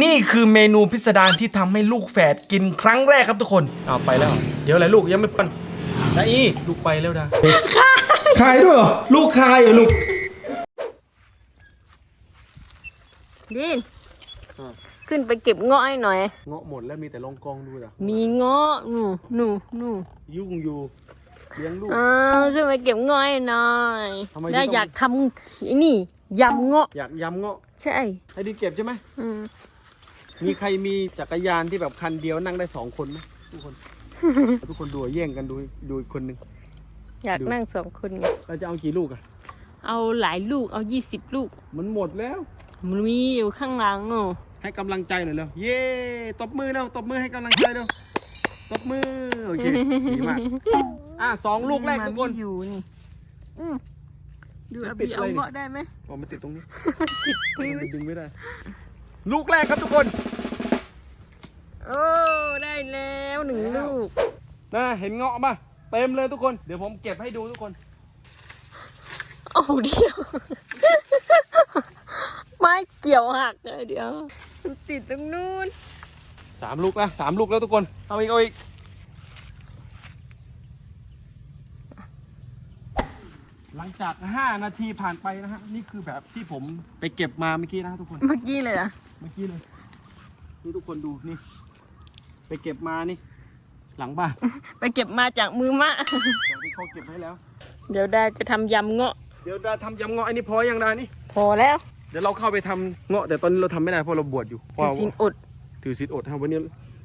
นี่คือเมนูพิสดารที่ทำให้ลูกแฝดกินครั้งแรกครับทุกคนเอาไปแล้ว เดี๋ยวอะไรลูกยังไม่ปันดาอีลูกไปแล้วดาคายด้วยเหรอ ลูกคายเหรอลูก ดินขึ้นไปเก็บเงาะให้หน่อย เงาะหมดแล้วมีแต่ลองกองดูจ้ะมีเงาะหนูหนูหนูยุ่งอยู่เลี้ยงลูก อ้าวขึ้นไปเก็บเงาะให้หน่อยทำไมได้ต้องอยากทำไอ้นี่ยำเงาะอยากยำเงาะใช่ให้ดินเก็บใช่ไหมอืม มีใครมีจักรยานที่แบบคันเดียวนั่งได้สองคนไหมทุกคน ทุกคนดูแย่งกันดูดูอีกคนหนึ่งอยากดูนั่งสองคนไงเราจะเอากี่ลูกอะเอาหลายลูกเอายี่สิบลูก มันหมดแล้ว มันมีอยู่ข้างหลังอะให้กำลังใจหน่อยเร็วเย้ตบมือเร็วตบมือให้กำลังใจเร็วตบมือโอเคดีมากอะสองลูกแรกทุกคนมัอยู่นี่อืมดูมันเอาติดบีอะไรเอานี่เงาะได้ไหมอ๋อมันติดตรงนี้มันดึงไม่ได้ ลูกแรกครับทุกคน โอ้ได้แล้วหนึ่งลูกนะเห็นเงาะมาเต็มเลยทุกคน เดี๋ยวผมเก็บให้ดูทุกคน โอ้เดียว ไม้เกี่ยวหักเลยเดี๋ยวมันติดตรงนู้นสามลูกแล้วสามลูกแล้วทุกคน เอาอีกเอาอีกหลังจาก 5 นาทีผ่านไปนะฮะ นี่คือแบบที่ผมไปเก็บมาเมื่อกี้นะทุกคน เมื่อกี้เลยเหรอะ เมื่อกี้เลย นี่ทุกคนดูนี่ ไปเก็บมานี่ หลังบ้านไปเก็บมาจากมือมะ จากที่เขาเก็บให้แล้ว เดี๋ยวได้จะทำยำเงาะ เดี๋ยวดาทำยำเงาะไอ้นี่พอยังดานี่ พอแล้วเดี๋ยวเราเข้าไปททำเงาะแต่ตอนนี้เราทำไม่ได้เพราะเราบวชอยู่เพถืราะอสินอด ถือศีลอดครับวันนี้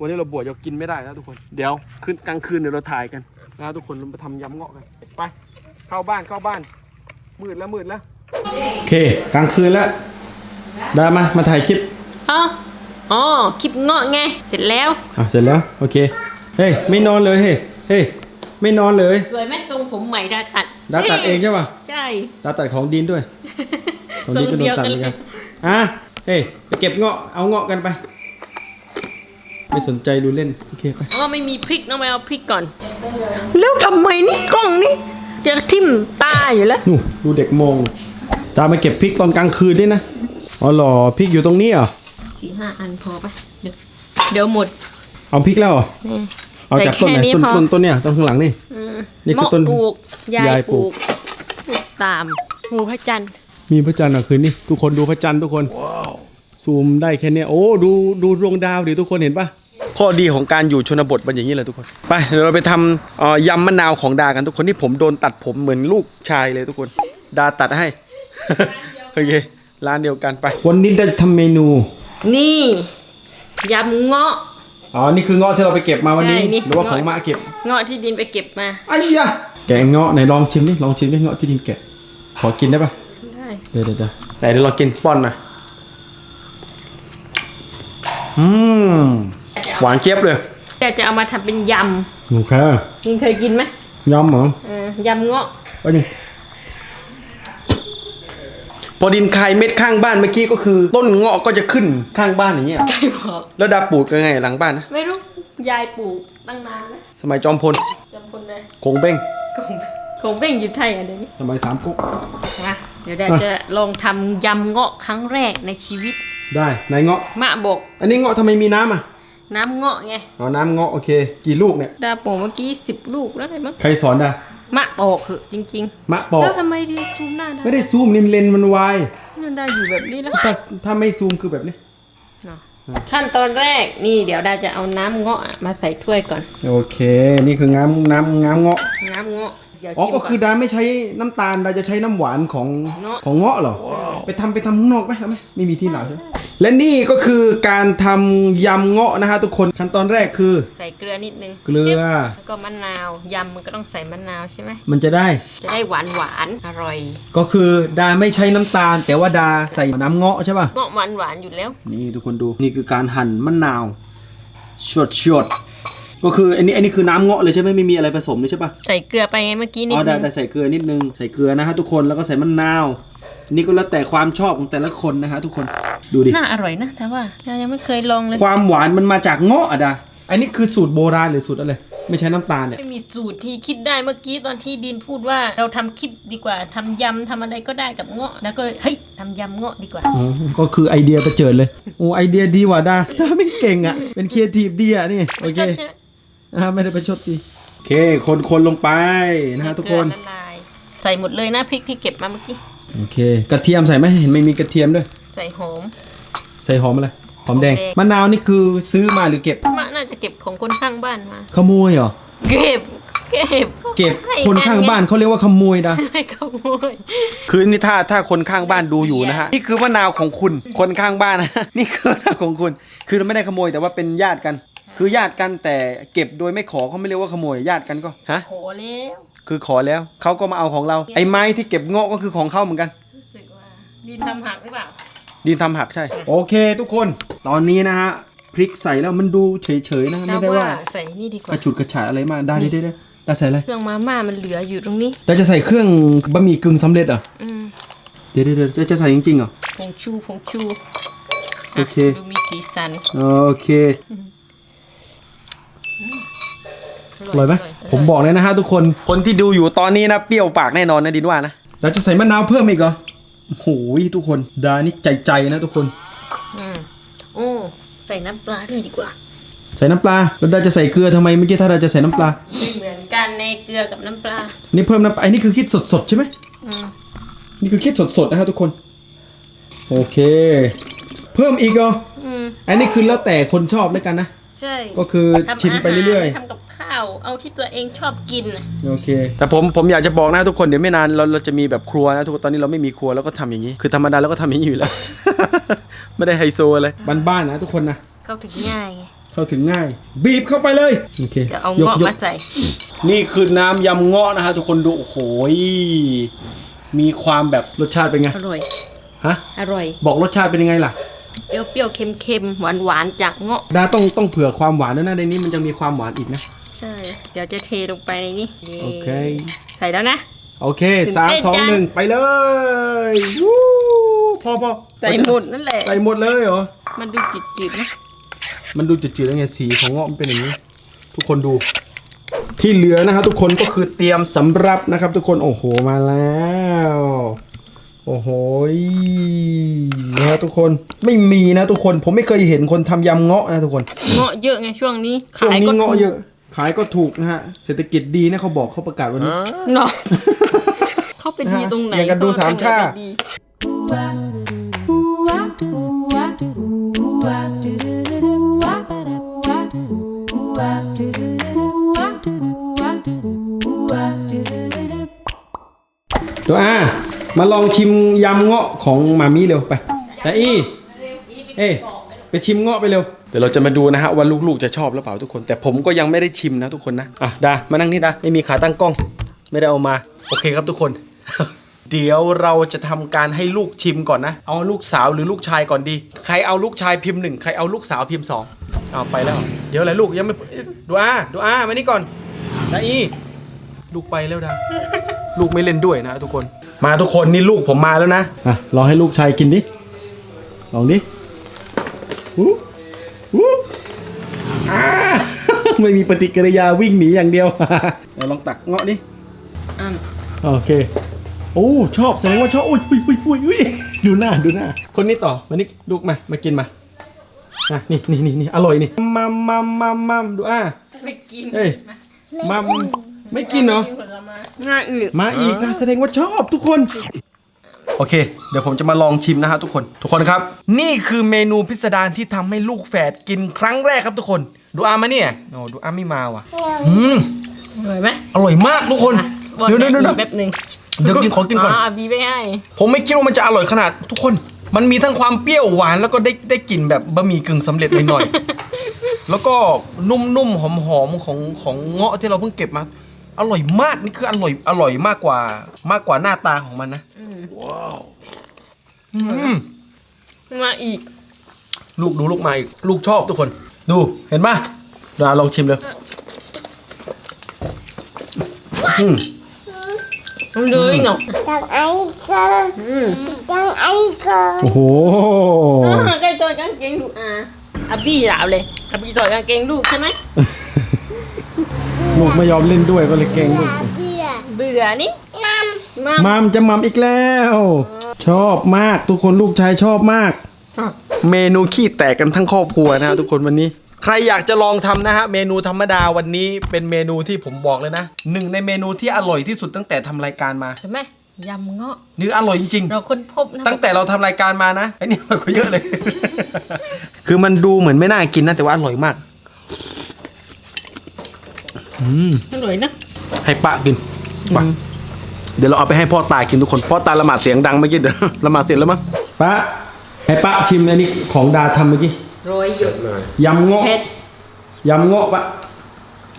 วันนี้เราบวชเรากินไม่ได้นะทุกคน เดี๋ยวคืนกลางคืนเดี๋ยวเราถ่ายกันนะทุกคนเราไปทำยำเงาะกันไป เข้าบ้านเข้าบ้าน มืดแล้วมืดแล้ว โอเค กลางคืนแล้ว ดามา มาถ่ายคลิป อ๋ออ๋อคลิปเงาะไง เสร็จแล้ว อะเสร็จแล้ว โอเค เฮ้ย ไม่นอนเลย เฮ้ย เฮ้ย ไม่นอนเลยสวยไหมทรงผมใหม่ดาตัดดาตัดเองใช่ป่ะใช่ ดาตัดของดินด้วย ของทรดิงนก็โดเดีนยวตัดกันเหมือนเลกัยนอะเฮ้ย ไปเก็บเงาะ เอาเงาะกันไป ไม่สนใจดูเล่น โอเคไป อ๋อไม่มีพริกน้องไปเอาพริกก่อน แล้วทำไมนี่กล้องนี่จะทิ่มตาอยู่แล้ว นู่นดูเด็กมอง ตามมาเก็บพริกตอนกลางคืนด้วยนะ อ๋อเหรอพริกอยู่ตรงนี้เหรอ สี่ห้าอันพอปะเดี๋ยวเดี๋ยวหมดเอาพริกแล้วเหรอนี่เอาจากต้นไหนใส่แค่นี้ต้นพอ ต้นต้นเนี่ยต้นข้างหลังนี่ อืมนี่คือหม้ต้นปลูก ยายยายปปลูลูก กปลูกตามงูพระจันทร์มีพระจันทร์เหรอคืนนี้ทุกคนดูพระจันทร์ทุกคนซูมได้แค่เนี้ยโอ้ดูดูดวงดาวดิทุกคนเห็นปะข้อดีของการอยู่ชนบทมันอย่างนี้เลยทุกคนไปเดี๋ยวเราไปทำเอ่อยำมะนาวของดากันทุกคนที่ผมโดนตัดผมเหมือนลูกชายเลยทุกคนดาตัดให้ โอเคร้านเดียวกันไป วันนี้จะทำเมนู นี่ยำเงาะ อ๋อ นี่คือเงาะที่เราไปเก็บมาวันนี้ ใช่นี่ หรือว่าเงาะของมาเก็บเงาะที่ดินไปเก็บมาไอ้ยะแกะเงาะไหนลองชิมดิลองชิมดิเงาะที่ดินแกะ ขอกินได้ปะได้เดี๋ยวเดี๋ยวเดี๋ยวไหนเดี๋ยวเรากินป้อนหน่อยอืมหวานเจี๊ยบเลยแต่จะเอามาทำเป็นยโอเคำยิงเคยกินไหมยำเหรอ เออยำเงาะไปดิ พอดินคายเม็ดข้างบ้านเมื่อกี้ก็คือ ต้นเงาะก็จะขึ้นข้างบ้านอย่างเงี้ย ใครบอก แล้วดาปลูกยังไงหลังบ้านนะไม่รู้ ยายปลูกตั้งนานแล้วสมัยจอมพลจำคนเลยคงเบ้งคงคงเบ่งอยู่ไทยอะเดี๋ยวนี้สมัยสามก๊กมาเดี๋ยวดาจะลองทำยำเงาะครั้งแรกในชีวิตได้ไหนเงาะ มะบอกอันนี้เงาะทำไมมีน้ำอะน้ำเงาะไง อ๋อน้ำเงาะโอเค กี่ลูกเนี่ย ดาปลูกเมื่อกี้สิบลูกแล้วไงมั้งใครสอนดา มะบอกเหอะจริงมะปๆ อกแล้วทำไมดีซูมหน้าได้ไม่ได้ซูมนี่เลนส์มันวายนั่นได้อยู่แบบนี้แล้วถ้าถ้าไม่ซูมคือแบบนี้ เนาะขั้นตอนแรกนี่เดี๋ยวดาจะเอาน้ำเงาะมาใส่ถ้วยก่อน โอเค นี่คือน้ำน้ำน้ำเงาะน้ำเงาะ เดี๋ยวอ๋อชิมก็ก่อนคือดาไม่ใช้น้ำตาล ดาจะใช้น้ำหวานของเงาะของเงาะเหรอ ไปทำไปทำข้างนอกไหมเอาไหมไม่มีที่ไหนใช่ไหมและนี่ก็คือการทำยำเงาะนะฮะทุกคน ขั้นตอนแรกคือ ใส่เกลือนิดนึงเกลือ แล้วก็มะนาว ยำมันก็ต้องใส่มะนาวใช่ไหม มันจะได้ จะได้หวานหวานๆอร่อย ก็คือดาไม่ใช้น้ำตาล แต่ว่าดาใส่น้ำเงาะใช่ป่ะ เงาะหวานหวานๆอยู่แล้ว นี่ทุกคนดู นี่คือการหั่นมะนาวชดชด ก็คืออันนี้อันนี้คือน้ำเงาะเลยใช่ไหมไม่มีอะไรผสมเลยใช่ป่ะใส่เกลือไปไงเมื่อกี้นิอ๋ดอได้นึงได้ใส่เกลือนิดนึงใส่เกลือนะฮะทุกคนแล้วก็ใส่มะนาวนี่ก็แล้วแต่ความชอบของแต่ละคนนะฮะทุกคนดูดิ น่าอร่อยนะแต่ว่าเรายังไม่เคยลองเลย ความหวานมันมาจากเงาะอะดาอันนี้คือสูตรโบราณหรือสูตรอะไรไม่ใช้น้ำตาลเนี่ยไม่มีสูตรที่คิดได้เมื่อกี้ตอนที่ดินพูดว่าเราทำคลิปดีกว่าทำยำทำอะไรก็ได้กับเงาะแล้วก็เลยเฮ้ยทำยำเงาะดีกว่า อ๋อก็คือไอเดียประเจิดเลยโอ้ไอเดียดีว่ะดาไม่เก่งอะเป็นครีเอทีฟดีอะนี่โอเค อ่าไม่ได้ประชดดีโอเค คนคนลงไปนะฮะทุกคนเกลือละลายใส่หมดเลยนะพริกที่เก็บมาเมื่อกี้ โอเค กระเทียมใส่ไหมเห็นไม่มีกระเทียมด้วย ใส่หอม ใส่หอมอะไร หอมแดง หอมแดง มะนาวนี่คือซื้อมาหรือเก็บ มะน่าจะเก็บของคนข้างบ้านมา ขโมยเหรอ เก็บ เก็บเก็บให้คนข้างบ้านเขาเรียกว่าขโมยนะให้ขโมย คือนี่ถ้าถ้าคนข้างบ้านดูอยู่นะฮะ นี่คือมะนาวของคุณ คนข้างบ้านนะ นี่คือมะนาวของคุณ คือเราไม่ได้ขโมยแต่ว่าเป็นญาติกัน คือญาติกันแต่เก็บโดยไม่ขอเขาไม่เรียกว่าขโมยญาติกันก็ฮะขอแล้วคือขอแล้วเขาก็มาเอาของเรา ไอ้ไม้ที่เก็บเงาะก็คือของเขาเหมือนกัน รู้สึกว่าดินทำหักหรือเปล่า ดินทำหักใช่ โอเค ทุกคนตอนนี้นะฮะพริกใส่แล้วมันดูเฉยๆนะแต่ไม่ได้ว่าว่าใส่นี่ดีกกว่า ระฉุดกระฉาดอะไรมากได้ได้ได้ได้ได้ใส่อะไรเครื่องมาม่ามันเหลืออยู่ตรงนี้ เราจะใส่เครื่องบะหมี่กึ่งสำเร็จเหรอะอืมเดี๋ยวเดี๋ยวเดี๋ยวจะจะใส่จริงๆเหรอ ผงชูผงชูโอเคะดูมีสีสัน โอเค อร่อยไหมผมบอกเลยนะฮะทุกคนคนที่ดูอยู่ตอนนี้นะเปรี้ยวปากแน่นอนนะดินว่านะเราจะใส่มะนาวเพิ่มอีกเหรอโอ้โหทุกคนดานี่ใจใจนะทุกคนอืมโอ้ใส่น้ำปลาด้วยดีกว่า ใส่น้ำปลาแล้วดาจะใส่เกลือทำไมเมื่อกี้ถ้าเราจะใส่น้ำปลาไม่เหมือนกันในเกลือกับน้ำปลา นี่เพิ่มน้ำปลาไอ้นี่คือคิดสดๆใช่ไหมอืมนี่คือคิดสดๆนะฮะทุกคน โอเค เพิ่มอีกเหรออืมอันนี้คือแล้วแต่คนชอบแล้วกันนะ ใช่ ก็คือทำชิมไปเรื่อยาหาทำกับข้าวเอาที่ตัวเองชอบกินน่ะๆโอเค แต่ผมผมอยากจะบอกนะทุกคนเดี๋ยวไม่นานเราเราจะมีแบบครัวนะทุกคนตอนนี้เราไม่มีครัวแล้วก็ทำอย่างนี้ คือธรรมดาเราก็ทำอย่างนี้อยู่แล้ว ไม่ได้ไฮโซอะไรบ้านๆนะทุกคนนะเข้าถึงง่ายไงเข้าถึงง่าย บีบเข้าไปเลยโอเคเดี๋ยวเอายกเงาะยก มาใส่ นี่คือน้ำยำเงาะนะฮะทุกคนดูโอ้โหยมีความแบบรสชาติเป็นไงอร่อย ฮะอร่อยบอกรสชาติเป็นยังไงล่ะ เปรี้ยวๆเค็มๆหวานๆจากเงาะ ดาต้องต้องเผื่อความหวานด้วยนะในนี้มันจะมีความหวานอีกนะใช่ เดี๋ยวจะเทลงไปในนี้โอเค ใส่แล้วนะ โอเคตื่นสามเต้นสองจังหนึ่งไปเลยวู้พอพอใส่หมดนั่นแหละ ใส่หมดเลยเหรอ มันดูจืดๆนะ มันดูจืดๆแล้วไงสีของเงาะมันเป็นอย่างนี้ ทุกคนดู ที่เหลือนะครับทุกคนก็คือเตรียมสำรับนะครับ ทุกคนโอ้โหมาแล้ว โอ้โหยนะฮะทุกคนไม่มีนะทุกคนผมไม่เคยเห็นคนทำยำเงาะนะทุกคน เงาะเยอะไงช่วงนี้ช่วงขายนี้ก็เงาะถูกเยอะ ขายก็ถูกนะฮะ เศรษฐกิจดีนะเขาบอกเขาประกาศวันนี้ เนาะเข้าไปดีตรงไหนอย่างกันดูสามชาดีตัวอ่ามาลองชิมยำเงาะของมามี่เร็วไปแต่อี เอ้ยไปชิมเงาะไปเร็วเดี๋ยวเราจะมาดูนะฮะว่าลูกๆจะชอบหรือเปล่าทุกคน แต่ผมก็ยังไม่ได้ชิมนะทุกคนนะอะดามานั่งนี่ดาไม่มีขาตั้งกล้อง ไม่ได้เอามา โอเคครับทุกคน เดี๋ยวเราจะทำการให้ลูกชิมก่อนนะ เอาลูกสาวหรือลูกชายก่อนดี ใครเอาลูกชายพิมพ์หนึ่งใครเอาลูกสาวพิมพ์สองเอาไปแล้ว เดี๋ยวอะไรลูกยังไม่ดูอาดูอามานี่ก่อนดาอีลูกไปแล้วดาลูกไม่เล่นด้วยนะทุกคน มาทุกคนนี่ลูกผมมาแล้วนะอะลองให้ลูกชายกินดิลองดิอู้ ไม่มีปฏิกิริยาวิ่งหนีอย่างเดียวเดี๋ยวลองตักเงาะดิอะโอเค โอ้ชอบแสดงว่าชอบอุ้ยอุ้ยอุ้ยอุ้ยอุ้ยดูหน้าดูหน้า คนนี้ต่อมานี่ลูกมามากินมาอะนี่นี่นี่นี่อร่อยนี่มัมมัมมัมมัมดูอะไม่กินเอ้ยมัมไม่กินเหรอผลไม้ง่ายอึกมาอีกนะแสดงว่าชอบทุกคน โอเค เดี๋ยวผมจะมาลองชิมนะฮะทุกคน ทุกคนครับ นี่คือเมนูพิสดารที่ทำให้ลูกแฝดกินครั้งแรกครับทุกคน ดูอามาเนี่ยโอ้ดูอาไม่มาว่ะอืมอร่อยไหมอร่อยมากทุกคนอะบอลเดี๋ยวเดี๋ยวแม่เดี๋ยวอีกแป๊บหนึ่งเดี๋ยวกินขอกินก่อนอ่าบีไปให้ผมไม่คิดว่ามันจะอร่อยขนาด ทุกคนมันมีทั้งความเปรี้ยวหวานแล้วก็ได้ได้กลิ่นแบบบะหมี่กึ่งสำเร็จหน่อยๆแล้วก็นุ่มๆหอมๆของของเงาะที่เราเพิ่งเก็บมาอร่อยมากนี่คืออร่อยอร่อยมากกว่ามากกว่าหน้าตาของมันนะอืมอืมมาอีก ลูกดูลูกมาอีก ลูกชอบทุกคน ดูเห็นปะเดี๋ยวลองชิมเลยอืม มันดูอีกเนาะ Đang ấy cơ อืม Đang ấy cơ โอ้โหอ่าใกล้ตัวกางเกงลูกอะอาบี้หลาวเลยอาบี้ต่อยกางเกงลูกใช่ไหมกไม่ยอมเล่นด้วยก็เลยเก่งลูกเบียร์เบื่อนี่น้มามามจะมัมอีกแล้ว ชอบมากทุกคนลูกชายชอบมากอะ เมนูขี้แตกกันทั้งครอบครัวนะฮะทุกคนวันนี้ ใครอยากจะลองทำนะฮะเมนูธรรมดาวันนี้เป็นเมนูที่ผมบอกเลยนะหนึ่งในเมนูที่อร่อยที่สุดตั้งแต่ทำรายการมาใช่ไหมยำเงาะนี่อร่อยจริงเราค้นพบนะๆตั้งแต่เราทำรายการมานะไอ้นี่มันก็เยอะเลย คือมันดูเหมือนไม่น่ากินนะแต่ว่าอร่อยมากอืมอร่อยนะให้ป้ากินป้าเดี๋ยวเราเอาไปให้พ่อตากินทุกคนพ่อตาละหมาดเสียงดังเมื่อกี้เดี๋ยวละหมาดเสร็จแล้วมั้งป้า ให้ป้าชิมอันนี้ของดาทำเมื่อกี้โรยหยดยำเงาะเผ็ดยำเงาะปะ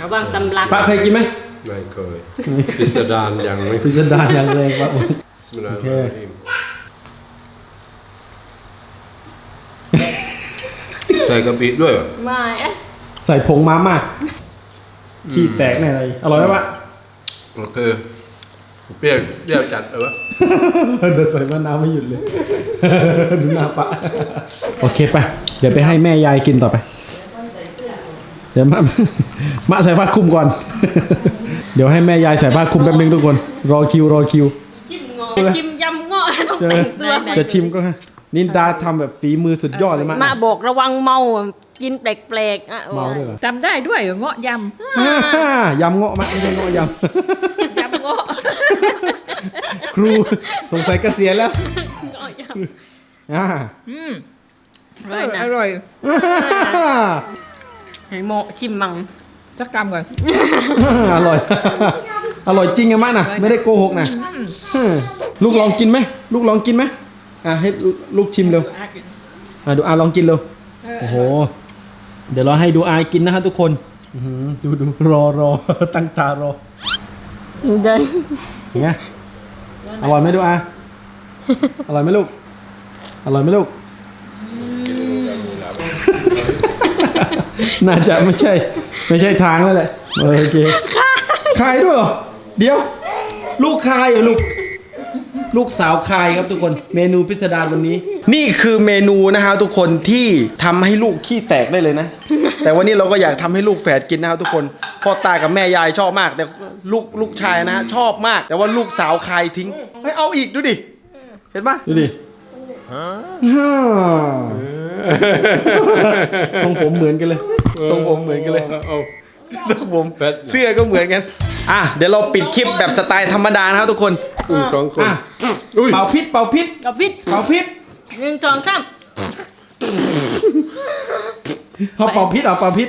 ระวังสำลักป้าเคยกินไหมไม่เคยพิสดารยังไม่พิสดารอย่างแรงป้าบิสมิลลาฮิรเราะห์รเราะฮีมใส่กะปิด้วยเหรอไม่อะใส่ผงมาม่าขี้แตกแน่เลยอร่อยไหมปะโอเค เปรี้ยวเปรี้ยวจัดเลยวะเดี๋ยวใส่มะนาวไม่หยุดเลย ดูหน้าปะโอเคไป เดี๋ยวไปให้แม่ยายกินต่อไป เดี๋ยวมามาใส่ผ้าคลุมก่อน เดี๋ยวให้แม่ยายใส่ผ้าคลุมแป๊บนึงทุกคน รอคิวรอคิว ชิมเงาะชิมยำเงาะต้องจะแต่งตัวจะชิมก็ฮะนินดาทำแบบฝีมือสุดยอดเลยมากมาบอกระวังเมา กินแปลกๆอะเมาด้วยเหรอจำได้ด้วยเหรอเงาะยอ่ายำเงาะมะไม่ใช่เงาะยำยำเงาะำ ครูสงสัยเกษียณแล้วเงาะยอ่าอืมำอร่อยนะอร่อยให้โมชิมมังสักกำก่อนอร่อย อร่อยจริงอะมะนะไม่ได้โกหกนะลูกลองกินไหมลูกลองกินไหมอะให้ลูกชิมเร็วอะดูอาลองกินเร็วโอ้โห เดี๋ยวเราให้ดูอายกินนะฮะทุกคนอื้อหือดูดูรอรอตั้งตารอเดิน เห็นไงอร่อยไหมดูอาอร่อยไหมลูก อร่อยไหมลูก น่าจะไม่ใช่ ไม่ใช่ทางแล้วแหละเออโอเคคายด้วยเหรอ เดี๋ยว ลูกคายเหรอลูก ลูกสาวคายครับทุกคนเมนูพิสดารวันนี้ นี่คือเมนูนะฮะทุกคนที่ทำให้ลูกขี้แตกได้เลยนะ แต่วันนี้เราก็อยากทำให้ลูกแฝดกินนะครับทุกคนพ่อตากับแม่ยายชอบมากแต่ ลูกลูกชายนะฮะชอบมาก แต่ว่าลูกสาวคายทิ้งไม่เอาอีกดูดิ เห็นปะดูดิฮ่าทรงผมเหมือนกันเลยทรงผมเหมือนกันเลยเอาทรงผมแฟดเสื้อก็เหมือนกันอะเดี๋ยวเราปิดคลิปแบบสไตล์ธรรมดานะครับทุกคนอุ้ยสองคนอะอุ้ยเป่าพิษเป่าพิษกับพิษเป่าพิษหนึ่งสองสามเขาเป่าพิษเหรอเป่าพิษ